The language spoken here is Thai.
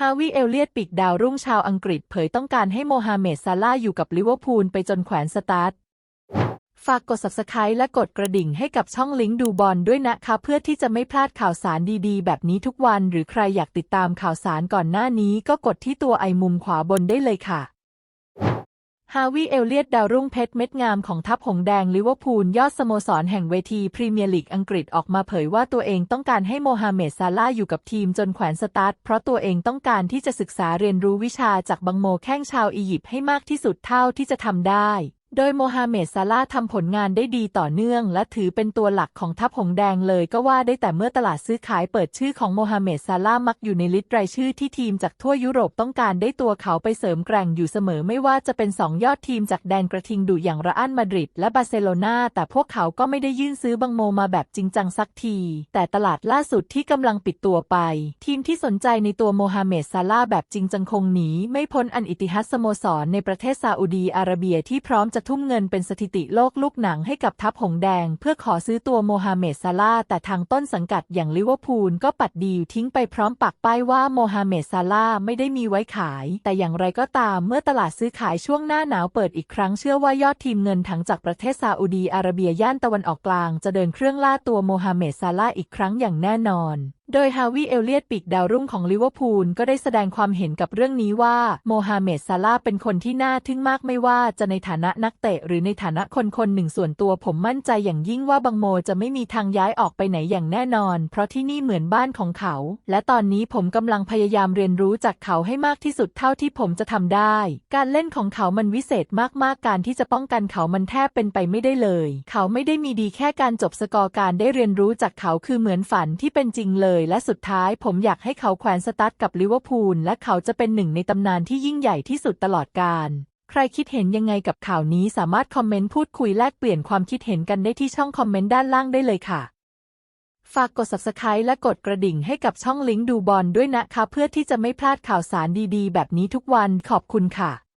ฮาวิเอลเลียตปีกดาวรุ่งชาวอังกฤษเผยต้องการให้โมฮาเหม็ดซาลาอยู่กับลิเวอร์พูลไปจนแขวนสตาร์ท ฝากกด subscribe และกดกระดิ่งให้กับช่องลิงก์ดูบอลด้วยนะคะ เพื่อที่จะไม่พลาดข่าวสารดีๆ แบบนี้ทุกวัน หรือใครอยากติดตามข่าวสารก่อนหน้านี้ก็กดที่ตัวไอมุมขวาบนได้เลยค่ะ ฮาวิเอลเลียตดาวรุ่งเพชรเม็ดงามของทัพหงแดงลิเวอร์พูลยอดสโมสรแห่งเวทีพรีเมียร์ลีกอังกฤษออกมาเผยว่าตัวเองต้องการให้โมฮาเหม็ดซาลาห์อยู่กับทีมจนแขวนสตาร์ทเพราะตัวเองต้องการที่จะศึกษาเรียนรู้วิชาจากบังโมแข้งชาวอียิปต์ให้มากที่สุดเท่าที่จะทำได้ โดยโมฮาเหม็ดซาลาทำผลงานได้ดีต่อเนื่อง และถือเป็นตัวหลักของทัพหงแดงเลยก็ว่าได้แต่เมื่อตลาดซื้อขายเปิดชื่อของโมฮาเหม็ดซาลาหมักอยู่ในลิสต์รายชื่อที่ทีมจากทั่วยุโรปต้องการได้ตัวเขาไปเสริมแกร่งอยู่เสมอไม่ว่าจะเป็นสองยอดทีมจากแดนกระทิงดุอย่างระอันมาดริดและบาร์เซโลนาแต่พวกเขาก็ไม่ได้ยื่นซื้อบังโมมาแบบจริงจังสักที แต่ตลาดล่าสุดที่กำลังปิดตัวไป ทีมที่สนใจในตัวโมฮาเหม็ดซาลาแบบจริงจังคงหนีไม่พ้นอันอิติฮัดสโมสรในประเทศซาอุดีอาระเบียที่พร้อมจะทุ่มเงินเป็นสถิติโลกลูกหนังให้กับทัพหงแดง เพื่อขอซื้อตัวโมฮาเหม็ดซาลาห์แต่ทางต้นสังกัดอย่างลิเวอร์พูลก็ปัดดีลทิ้งไปพร้อมปักป้ายว่าโมฮาเหม็ดซาลาห์ไม่ได้มีไว้ขาย แต่อย่างไรก็ตามเมื่อตลาดซื้อขายช่วงหน้าหนาวเปิดอีกครั้งเชื่อว่ายอดทีมเงินถังจากประเทศซาอุดีอาระเบียย่านตะวันออกกลาง จะเดินเครื่องล่าตัวโมฮาเหม็ดซาลาห์อีกครั้งอย่างแน่นอน โดยฮาวิเอลเลียตปีกดาวรุ่งของลิเวอร์พูลก็ได้แสดงความเห็นกับเรื่องนี้ว่า โมฮาเหม็ดซาลาเป็นคนที่น่าทึ่งมากไม่ว่าจะในฐานะนักเตะหรือในฐานะคนคนหนึ่งส่วนตัวผมมั่นใจอย่างยิ่งว่าบังโมจะไม่มีทางย้ายออกไปไหนอย่างแน่นอน เพราะที่นี่เหมือนบ้านของเขา และตอนนี้ผมกำลังพยายามเรียนรู้จากเขาให้มากที่สุดเท่าที่ผมจะทำได้ การเล่นของเขามันวิเศษมากๆการที่จะป้องกันเขามันแทบเป็นไปไม่ได้เลย เขาไม่ได้มีดีแค่การจบสกอร์การได้เรียนรู้จากเขาคือเหมือนฝันที่เป็นจริงเลยและสุดท้ายผมอยากให้เขาแขวนสตาร์ทกับลิเวอร์พูลและเขาจะเป็นหนึ่งในตำนานที่ยิ่งใหญ่ที่สุดตลอดกาลใครคิดเห็นยังไงกับข่าวนี้สามารถคอมเมนต์พูดคุยแลกเปลี่ยนความคิดเห็นกันได้ที่ช่องคอมเมนต์ด้านล่างได้เลยค่ะ ฝากกด subscribe และกดกระดิ่งให้กับช่องลิงก์ดูบอลด้วยนะคะ เพื่อที่จะไม่พลาดข่าวสารดีๆ แบบนี้ทุกวันขอบคุณค่ะ